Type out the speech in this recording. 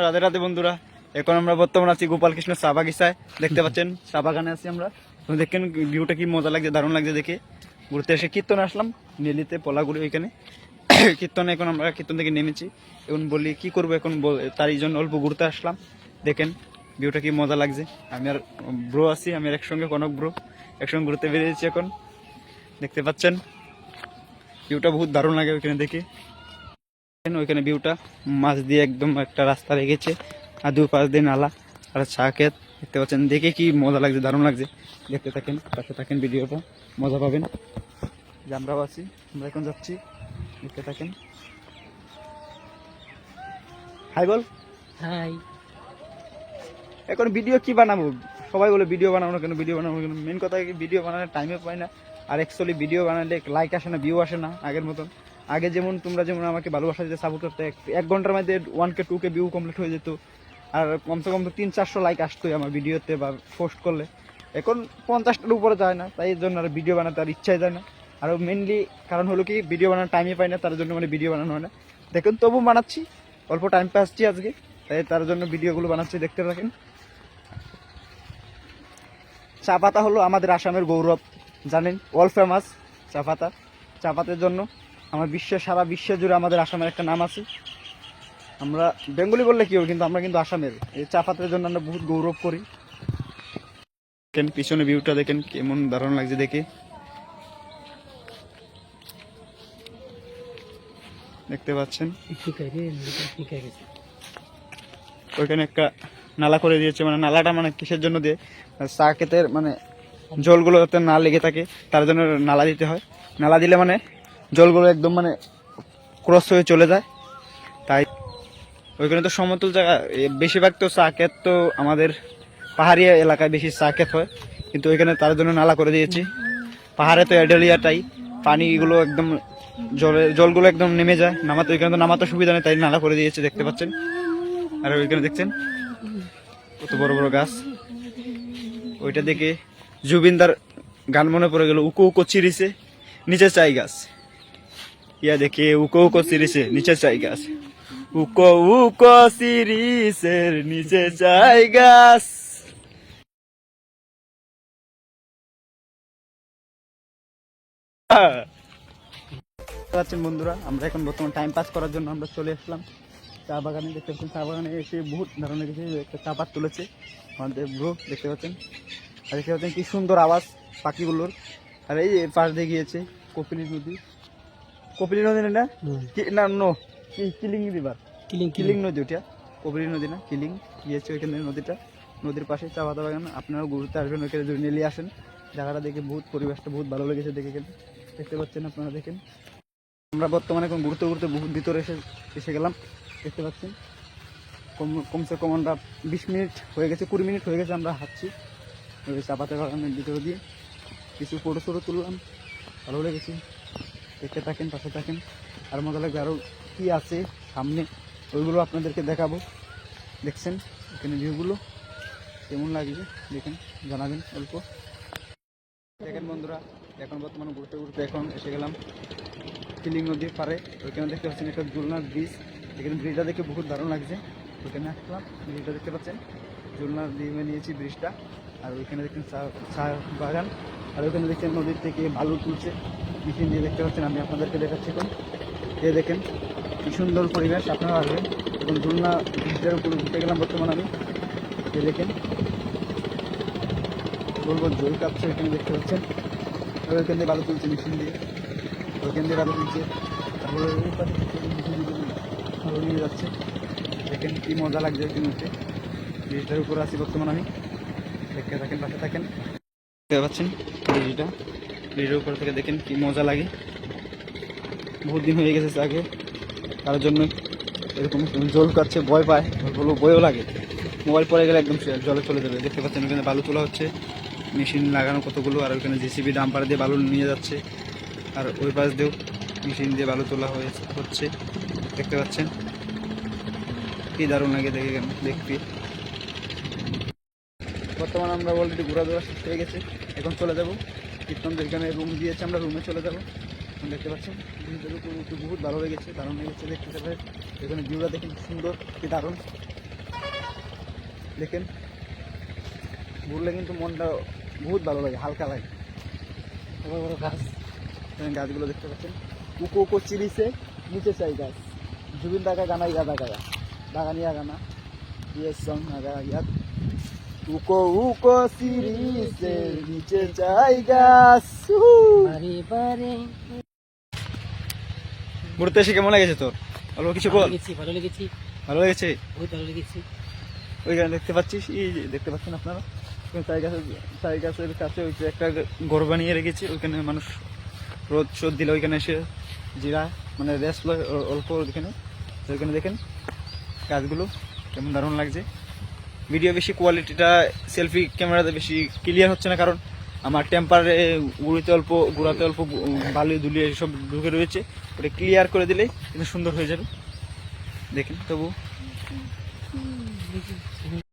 রাধে রাধে বন্ধুরা। এখন আমরা বর্তমানে আছি গোপাল কৃষ্ণ চা বাগিচায়। দেখতে পাচ্ছেন, চা বাগানে আছি আমরা। দেখেন, ভিউটা কি মজা লাগছে, দারুণ লাগছে দেখে। ঘুরতে এসে কীর্তন আসলাম, নেলিতে পলাগুড়ি ওইখানে। কীর্তনে এখন আমরা কীর্তন থেকে নেমেছি। এখন বলি, কি করব এখন বল- তারই জন্য অল্প ঘুরতে আসলাম। দেখেন, ভিউটা কি মজা লাগছে। আমি আর ব্রো আছি, আমি আর একসঙ্গে, কনক ব্রো। একসঙ্গে ঘুরতে বেরিয়েছি এখন। দেখতে পাচ্ছেন, ভিউটা বহুত দারুণ লাগে ওইখানে দেখে। ওইখানে ভিউটা মাছ দিয়ে একদম একটা রাস্তা রেখেছে আর দু পাশ দিয়ে নালা আর চা খেত দেখতে পাচ্ছেন? দেখে কি মজা লাগছে দারুণ লাগছে। দেখতে থাকেন পাশে থাকেন ভিডিওটা মজা পাবেন। যে আমরাও আছি আমরা এখন যাচ্ছি। দেখতে থাকেন। হাই বল হাই এখন ভিডিও কি বানাবো? সবাই বলে ভিডিও বানাবো কেন ভিডিও বানাবো কেন? মেন কথা কি ভিডিও বানানোর টাইমে পাই না। আর অ্যাকচুয়ালি ভিডিও বানালে লাইক আসে না ভিউ আসে না আগের মতন। আগে যেমন তোমরা যেমন আমাকে ভালোবাসা দিতে সাপোর্ট করতে, এক- ঘণ্টার মধ্যে one K two K view complete হয়ে যেত। আর কমসে কম তো তিন, চারশো লাইক আসতোই আমার ভিডিওতে বা পোস্ট করলে। এখন পঞ্চাশটার উপরে যায় না, তাই জন্য আর ভিডিও বানাতে আর ইচ্ছাই যায় না। আর মেনলি কারণ হলো কি ভিডিও বানানোর টাইমই পাই না, তার জন্য মানে ভিডিও বানানো হয় না। দেখুন, তবু বানাচ্ছি, অল্প টাইম পাচ্ছি আজকে, তাই তার জন্য ভিডিওগুলো বানাচ্ছি, দেখতে থাকেন। চা পাতা হলো আমাদের আসামের গৌরব, জানেন? ওয়ার্ল্ড ফেমাস চা পাতা। চা পাতার জন্য আমার বিশ্বের সারা বিশ্ব জুড়ে আমাদের আসামের একটা নাম আছে। আমরা বেঙ্গলি বললে কি হবে, কিন্তু আমরা কিন্তু আসামের। এই চা পাতের জন্য আমরা বহুত গৌরব করি। দেখেন, পিছনে ভিউটা দেখেন, কেমন দারুণ লাগছে দেখে। দেখতে পাচ্ছেন? ওইখানে একটা নালা করে দিয়েছে মানে নালাটা মানে কিসের জন্য দিয়ে? চা ক্ষেতের মানে জলগুলো যাতে না লেগে থাকে, তার জন্য নালা দিতে হয়। নালা দিলে মানে জলগুলো একদম মানে ক্রস হয়ে চলে যায়। তাই ওইখানে তো সমতল জায়গা বেশিরভাগ তো চা ক্ষেত তো আমাদের পাহাড়ি এলাকায় বেশি চা ক্ষেত হয়। কিন্তু ওইখানে তার জন্য নালা করে দিয়েছি। পাহাড়ে তো এডেলিয়াটাই, পানিগুলো একদম জলে, জলগুলো একদম নেমে যায়। নামাতে, ওইখানে তো নামাতে সুবিধা নেই, তাই নালা করে দিয়েছে, দেখতে পাচ্ছেন? আর ওইখানে দেখছেন? কত বড় বড় গাছ। ওইটা দেখে জুবিনদার গান মনে পড়ে গেল, উকো উকো, চিরিছে, নিচে চাই গাছ। ইয়া দেখে, উকো উকো চিরিছে নিচে চাই গাছ উকো উকো চিরিসের নিচে চাই গাছ পাচ্ছেন বন্ধুরা, আমরা এখন বর্তমান টাইম পাস করার জন্য আমরা চলে আসলাম। চা বাগানে, দেখতে পাচ্ছেন চা বাগানে এসে বহুত ধরনের কিছু, একটা চা পাত তুলেছে আমাদের ব্রো দেখতে পাচ্ছেন? আর দেখতে পাচ্ছেন কি সুন্দর আওয়াজ পাখিগুলোর। আর এই পাশ দিয়ে গিয়েছে কপিলি নদী। কপিলি নদী না কি- না নো কি- কিলিং রিভার কিলিং কিলিং। নদী ওটা। কপিলি নদী না কিলিং। গিয়েছে ওইখানে নদীটা? নদীর পাশে চা পাতা বাগান। আপনারাও ঘুরতে আসবেন ওইখানে যদি নেলি আসেন। জায়গাটা দেখে বহুত পরিবেশটা বহুত ভালো লেগেছে দেখে গেলে দেখতে পাচ্ছেন আপনারা দেখেন। আমরা বর্তমানে এখন ঘুরতে ঘুরতে বহুত ভিতরে এসে এসে গেলাম। দেখতে পাচ্ছেন? কম কমসে কম আমরা বিশ মিনিট হয়ে গেছে কুড়ি মিনিট হয়ে গেছে আমরা হাঁটছি। ওই চা পাতা বাগানের ভিতরে দিয়ে কিছু ফটো ফটো তুললাম। ভালো লেগেছে। দেখতে থাকেন, পাশে থাকেন। আর মজা লাগবে আরও কী আছে সামনে, ওইগুলো আপনাদেরকে দেখাবো। দেখছেন, এখানে ভিউগুলো কেমন লাগছে, দেখেন, জানাবেন অল্প। দেখেন বন্ধুরা, এখন বর্তমানে ঘুরতে ঘুরতে এখন এসে গেলাম কিলিং নদীর পারে ওইখানে দেখতে পাচ্ছেন একটা জুলনার ব্রিজ এখানে ব্রিজটা দেখে বহুত দারুণ লাগছে। ওইখানে আসলাম ব্রিজটা দেখতে পাচ্ছেন। জুলনার দিয়ে নিয়েছি ব্রিজটা, আর ওইখানে দেখছেন চা বাগান, আর ওইখানে দেখছেন নদীর থেকে বালু তুলছে, মেশিন দিয়ে দেখতে পাচ্ছেন, আমি আপনাদেরকে দেখাচ্ছি এখন। এ দেখেন, কি সুন্দর পরিবেশ আপনারা আসবেন, এবং ঝুলনা ব্রিজের উপরে উঠে গেলাম বর্তমানে আমি। এ দেখেন, বলব জল কাঁপছে ওইখানে দেখতে পাচ্ছেন ওইখান দিয়ে বালু তুলছে মেশিন দিয়ে, ওইখান দিয়ে বালু তুলছে, তারপরে ওই পাশে নিয়ে যাচ্ছে। দেখেন কি মজা লাগছে ওইখানে ব্রিজটার উপরে আছি বর্তমানে আমি। দেখতে থাকেন, পাশে থাকেন। দেখতে পাচ্ছেন ব্রিজটা। ব্রিজের উপর থেকে দেখেন কি মজা লাগে। বহুত দিন হয়ে গেছে আগে। তার জন্য এরকম জল কাচ্ছে ভয় পায়। বলব ভয়ও লাগে। মোবাইল পড়ে গেলে একদম জলে চলে যাবে। দেখতে পাচ্ছেন ওখানে বালু তোলা হচ্ছে। মেশিন লাগানো কতগুলো, আর ওখানে জেসিবি ডাম্পার দিয়ে বালু নিয়ে যাচ্ছে। আর ওই পাশ দিয়েও মেশিন দিয়ে বালু তোলা হচ্ছে। দেখতে পাচ্ছেন? কি দারুণ লাগে দেখে দেখতে। বর্তমানে আমরা অলরেডি ঘোরাধরা শেষ হয়ে গেছে। এখন চলে যাব। কীর্তন এখানে রুম দিয়েছে আমরা রুমে চলে যাব। এখন দেখতে পাচ্ছেন একটু বহুত ভালো লেগেছে দারুণ লেগেছে দেখতে। পাবে এখানে ভিউটা দেখেন সুন্দর কি দারুণ। দেখেন ঘুরলে কিন্তু মনটা বহুত ভালো লাগে হালকা লাগে। বড় বড় গাছ। এখানে গাছগুলো দেখতে পাচ্ছেন উকো উকো চিরিছে নিচে চাই গাছ। জুবিন দাগা গানা ইয়া দাগা দাগা নিয়া গানা। ইয়ে সং আগা ইয়াত। উকো উকো চিরিছে নিচে চাই গাছ। বারে বারে ঘুরতে এসে কেমন লেগেছে তোর? অল্প কিছু বল। ভালো লেগেছি ভালো লেগেছে। বহুত ভালো লেগেছি। ওইখানে দেখতে পাচ্ছিস? এই যে দেখতে পাচ্ছেন আপনারা? চাই গাছের চাই গাছের কাছে ওই যে একটা ঘর বানিয়ে রেখেছি ওইখানে মানুষ রোদ শোদ দিলে ওইখানে এসে জিরা মানে রেস্ট লয় অল্প ওইখানে ওইখানে দেখেন। গাছগুলো কেমন দারুণ লাগছে। ভিডিও বেশি কোয়ালিটিটা সেলফি ক্যামেরাতে বেশি ক্লিয়ার হচ্ছে না, কারণ আমার টেম্পারে গুঁড়িতে অল্প গুঁড়াতে অল্প গু- বালি দুলি সব ঢুকে রয়েছে। ওটা ক্লিয়ার করে দিলেই কিন্তু সুন্দর হয়ে যাবে। দেখেন, তবু